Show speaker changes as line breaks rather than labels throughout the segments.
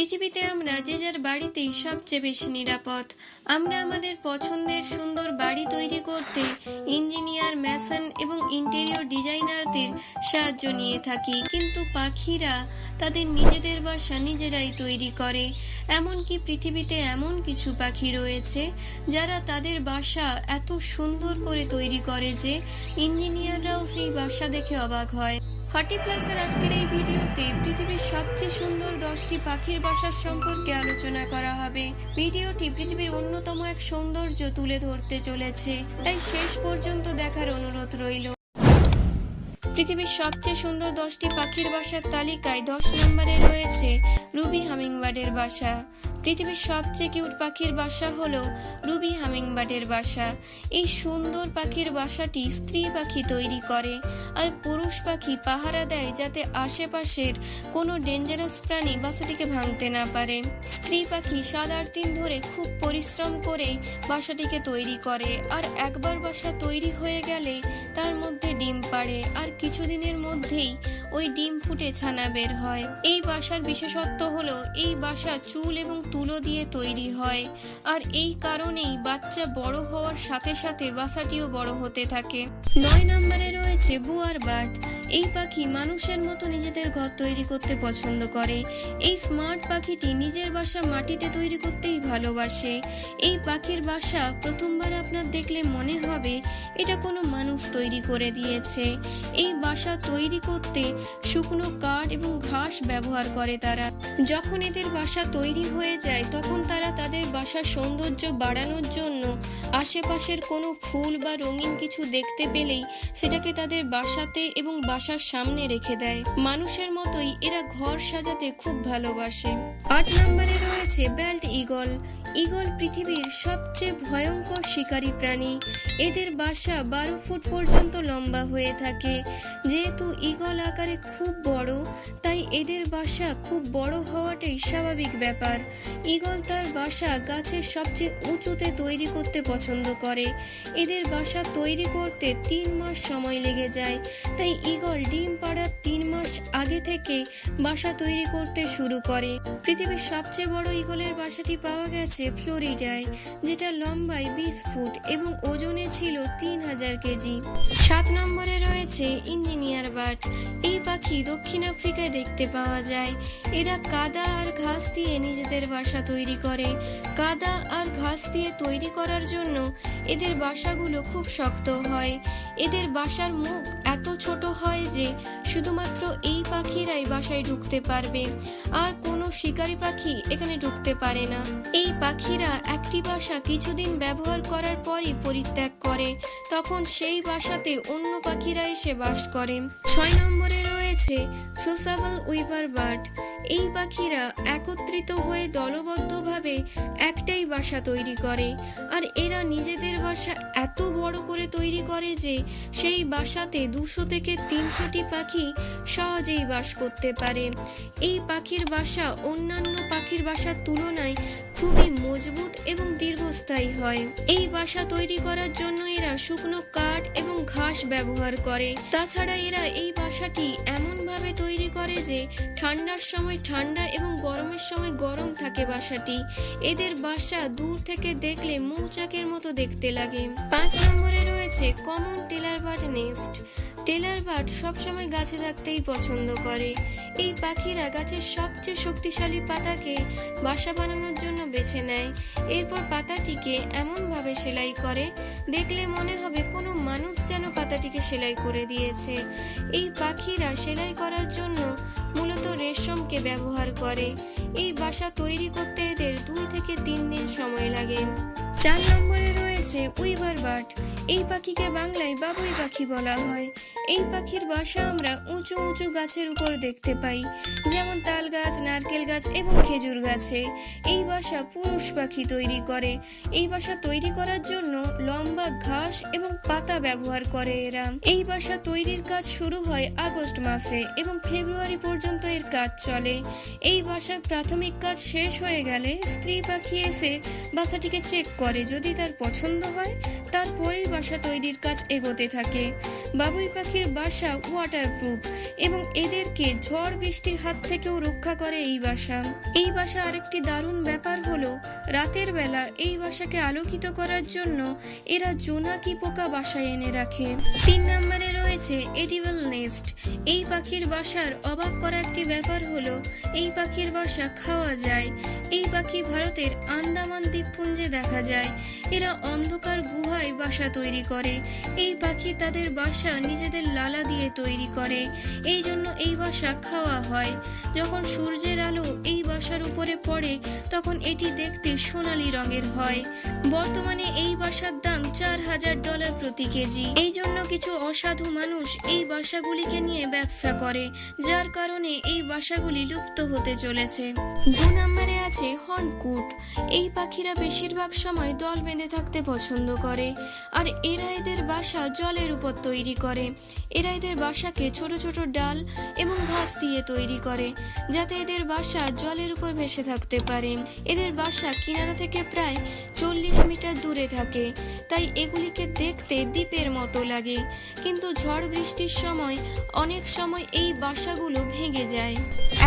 পৃথিবীতে আমরা যে যার বাড়িতেই সবচেয়ে বেশি নিরাপদ। আমরা আমাদের পছন্দের সুন্দর বাড়ি তৈরি করতে ইঞ্জিনিয়ার, ম্যাসন এবং ইন্টেরিয়র ডিজাইনারদের সাহায্য নিয়ে থাকি। কিন্তু পাখিরা তাদের নিজেদের বাসা নিজেরাই তৈরি করে। এমনকি পৃথিবীতে এমন কিছু পাখি রয়েছে যারা তাদের বাসা এত সুন্দর করে তৈরি করে যে ইঞ্জিনিয়াররাও সেই বাসা দেখে অবাক হয়। হটি প্লাসের আজকের এই ভিডিওতে পৃথিবীর সবচেয়ে সুন্দর দশটি পাখির বাসার সম্পর্কে আলোচনা করা হবে। ভিডিওটি পৃথিবীর অন্যতম এক সৌন্দর্য তুলে ধরতে চলেছে, তাই শেষ পর্যন্ত দেখার অনুরোধ রইল। পৃথিবীর সবচেয়ে সুন্দর দশটি পাখির বাসার তালিকায় দশ নম্বরে রয়েছে রুবি হামিংবার্ডের বাসা। পৃথিবীর সবচেয়ে কিউট পাখির বাসা হল রুবি হামিংবার্ডের বাসা। এই সুন্দর পাখির বাসাটি স্ত্রী পাখি তৈরি করে আর পুরুষ পাখি পাহারা দেয় যাতে আশেপাশের কোনো ডেঞ্জারাস প্রাণী বাসাটিকে ভাঙতে না পারে। স্ত্রী পাখি সাত আট দিন ধরে খুব পরিশ্রম করে বাসাটিকে তৈরি করে আর একবার বাসা তৈরি হয়ে গেলে তার মধ্যে ডিম পাড়ে আর কিছুদিনের মধ্যেই ওই ডিম ফুটে ছানা বের হয়। এই বাসার বিশেষত্ব হলো এই বাসা চুল এবং তুলো দিয়ে তৈরি হয়। আর এই কারণেই বাচ্চা বড় হওয়ার সাথে সাথে বাসাটিও বড় হতে থাকে। নয় নম্বরে রয়েছে বুয়ার বার্ড এই পাখি মানুষের মতো নিজেদের ঘর তৈরি করতে পছন্দ করে। এই স্মার্ট পাখিটি নিজের বাসা মাটিতে তৈরি করতেই ভালোবাসে। এই পাখির বাসা প্রথমবার আপনার দেখলে মনে হবে এটা কোনো মানুষ তৈরি করে দিয়েছে। এই বাসা তৈরি করতে শুকনো কাঠ এবং ঘাস ব্যবহার করে তারা। যখন এদের বাসা তৈরি হয়ে যায়, তখন তারা তাদের বাসার সৌন্দর্য বাড়ানোর জন্য আশেপাশের কোনো ফুল বা রঙিন কিছু দেখতে পেলেই সেটাকে তাদের বাসাতে এবং বাসার সামনে রেখে দেয়। মানুষের মতোই এরা ঘর সাজাতে খুব ভালোবাসে। আট নম্বরে রয়েছে বেল্ট ইগল ইগল পৃথিবীর সবচেয়ে ভয়ঙ্কর শিকারী প্রাণী। এদের বাসা বারো ফুট পর্যন্ত লম্বা হয়ে থাকে। যেহেতু ইগল আকারে খুব বড়, তাই এদের বাসা খুব বড় হওয়াটাই স্বাভাবিক ব্যাপার। ইগল তার বাসা গাছের সবচেয়ে উঁচুতে তৈরি করতে পছন্দ করে। এদের বাসা তৈরি করতে তিন মাস সময় লেগে যায়। তাই ইগল ডিম পাড়ার তিন মাস আগে থেকে বাসা তৈরি করতে শুরু করে। পৃথিবীর সবচেয়ে বড় ইগলের বাসাটি পাওয়া গেছে ফ্লোরিডায়, যেটা লম্বায় বিশ ফুট এবং ওজনে ছিল তিন হাজার কেজি। সাত নম্বরে রয়েছে ইঞ্জিনিয়ার বাট। এই পাখি দক্ষিণ আফ্রিকায় দেখতে পাওয়া যায়। এরা কাদা আর ঘাস দিয়ে নিজেদের বাসা তৈরি করে। কাদা আর ঘাস দিয়ে তৈরি করার জন্য এদের বাসাগুলো খুব শক্ত হয়। এদের বাসার মুখ এত ছোট হয় যে শুধুমাত্র এই পাখিরাই বাসায় ঢুকতে পারবে। আর কোনো শিকারী পাখি এখানে ঢুকতে পারে না। এই পাখিরা একটি বাসা কিছুদিন ব্যবহার করার পরই পরিত্যাগ করে। তখন সেই বাসাতে অন্য পাখিরা এসে বাস করে। ছয় নম্বরে রয়েছে সোসাবল উইভার বার্ড। এই পাখিরা একত্রিত হয়ে দলবদ্ধভাবে একটাই বাসা তৈরি করে। আর এরা নিজেদের বাসা এত বড় করে তৈরি করে যে সেই বাসাতে দুশো থেকে তিনশোটি পাখি সহজেই বাস করতে পারে। এই পাখির বাসা অন্যান্য পাখির বাসার তুলনায় খুবই মজবুত এবং দীর্ঘস্থায়ী হয়। এই বাসা তৈরি করার জন্য এরা শুকনো কাঠ এবং ঘাস ব্যবহার করে। তাছাড়া এরা এই বাসাটি এমনভাবে তৈরি করে যে ঠান্ডার সময় ঠান্ডা এবং গরমের সময় গরম থাকে বাসাটি। এদের বাসা দূর থেকে দেখলে মৌচাকের মতো দেখতে লাগে। পাঁচ নম্বরে রয়েছে common tailor but nest tailor bird সবসময় গাছে থাকতেই পছন্দ করে। এই পাখিরা গাছের সবচেয়ে শক্তিশালী পাতাকে বাসা বানানোর জন্য বেছে নেয়। এরপর পাতাটিকে এমনভাবে সেলাই করে, দেখলে মনে হবে কোনো মানুষ যেন পাতাটিকে সেলাই করে দিয়েছে। এই পাখিরা সেলাই করার জন্য মূলত রেশমকে ব্যবহার করে। এই বাসা তৈরি করতে এদের দুই থেকে তিন দিন সময় লাগে। চার নম্বরে রয়েছে উইভার বার্ড এই পাখিকে বাংলায় বাবুই পাখি বলা হয়। এই পাখির বাসা আমরা উঁচু উঁচু গাছের উপর দেখতে পাই, যেমন তাল গাছ, নারকেল গাছ এবং খেজুর গাছে। এই বাসা পুরুষ পাখি তৈরি করে। এই বাসা তৈরি করার জন্য লম্বা ঘাস এবং পাতা ব্যবহার করে এরা। এই বাসা তৈরির কাজ শুরু হয় আগস্ট মাসে এবং ফেব্রুয়ারি পর্যন্ত এর কাজ চলে। এই বাসার প্রাথমিক কাজ শেষ হয়ে গেলে স্ত্রী পাখি এসে বাসাটিকে চেক করে। পরে যদি তার পছন্দ হয় তারপরেই বাসা তৈরির কাজ এগোতে থাকে। বাবুই পাখির বাসা ওয়াটারপ্রুফ এবং এদেরকে ঝড় বৃষ্টির হাত থেকেও রক্ষা করে এই বাসা। এই বাসা আরেকটি দারুণ ব্যাপার হলো, রাতের বেলা এই বাসাকে আলোকিত করার জন্য এরা জোনাকি পোকা বাসায় এনে রাখে। তিন নম্বরে রয়েছে এডিবল নেস্ট এই পাখির বাসার অবাক করা একটি ব্যাপার হলো, এই পাখির বাসা খাওয়া যায়। এই পাখি ভারতের আন্দামান দ্বীপপুঞ্জে দেখা যায়। এরা অন্ধকার গুহায় বাসা তৈরি করে। এই পাখি তাদের বাসা নিজেদের লালা দিয়ে তৈরি করে। এই জন্য এই বাসা খাওয়া হয়। যখন সূর্যের আলো এই বাসার উপরে পড়ে, তখন এটি দেখতে সোনালী রঙের হয়। বর্তমানে এই বাসার দাম চার হাজার ডলার প্রতি কেজি। এই জন্য কিছু অসাধু মানুষ এই বাসাগুলিকে নিয়ে ব্যবসা করে, যার কারণে এই বাসাগুলি লুপ্ত হতে চলেছে। দু নম্বরে আছে হর্নকুট। এই পাখিরা বেশিরভাগ সময় দল বেঁধে থাকতে পছন্দ করে। আর এরা এদের বাসা জলের উপর তৈরি করে। এরা এদের বাসাকে ছোট ছোট ডাল এবং ঘাস দিয়ে তৈরি করে, যাতে এদের বাসা জলের উপর ভেসে থাকতে পারে। এদের বাসা কিনারা থেকে প্রায় চল্লিশ মিটার দূরে থাকে, তাই এগুলিকে দেখতে দ্বীপের মতো লাগে। কিন্তু ঝড় বৃষ্টির সময় অনেক সময় এই বাসাগুলো ভেঙে যায়।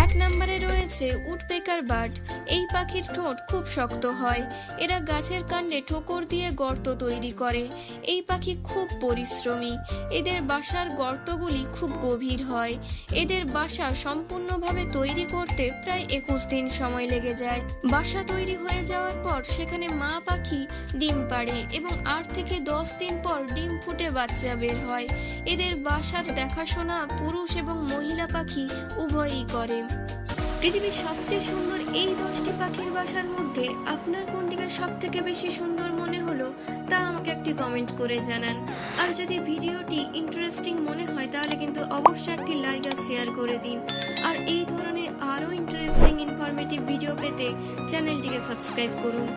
এক নম্বরে রয়েছে উডপেকার বার্ড এই পাখির ঠোঁট খুব শক্ত হয়। এরা গাছের কাণ্ডে ঠোকর দিয়ে গর্ত তৈরি করে। এই পাখি খুব পরিশ্রমী। এদের বাসার গর্তগুলি খুব গভীর হয়। এদের বাসা সম্পূর্ণভাবে তৈরি করতে প্রায় একুশ দিন সময় লেগে যায়। বাসা তৈরি হয়ে যাওয়ার পর সেখানে মা পাখি, ডিম পাড়ে এবং আট থেকে দশ দিন পর ডিম ফুটে বাচ্চা বের হয়। এদের বাসার দেখাশোনা পুরুষ এবং মহিলা পাখি উভয়ই করে। পৃথিবীর সবচেয়ে সুন্দর এই দশটি পাখির বাসার মধ্যে আপনার কোনটিকে সব থেকে বেশি সুন্দর মনে হলো, তা আমাকে একটি কমেন্ট করে জানান। আর যদি ভিডিওটি ইন্টারেস্টিং মনে হয়, তাহলে কিন্তু অবশ্যই একটি লাইক আর শেয়ার করে দিন। আর এই ধরনের আরও ইন্টারেস্টিং ইনফরমেটিভ ভিডিও পেতে চ্যানেলটিকে সাবস্ক্রাইব করুন।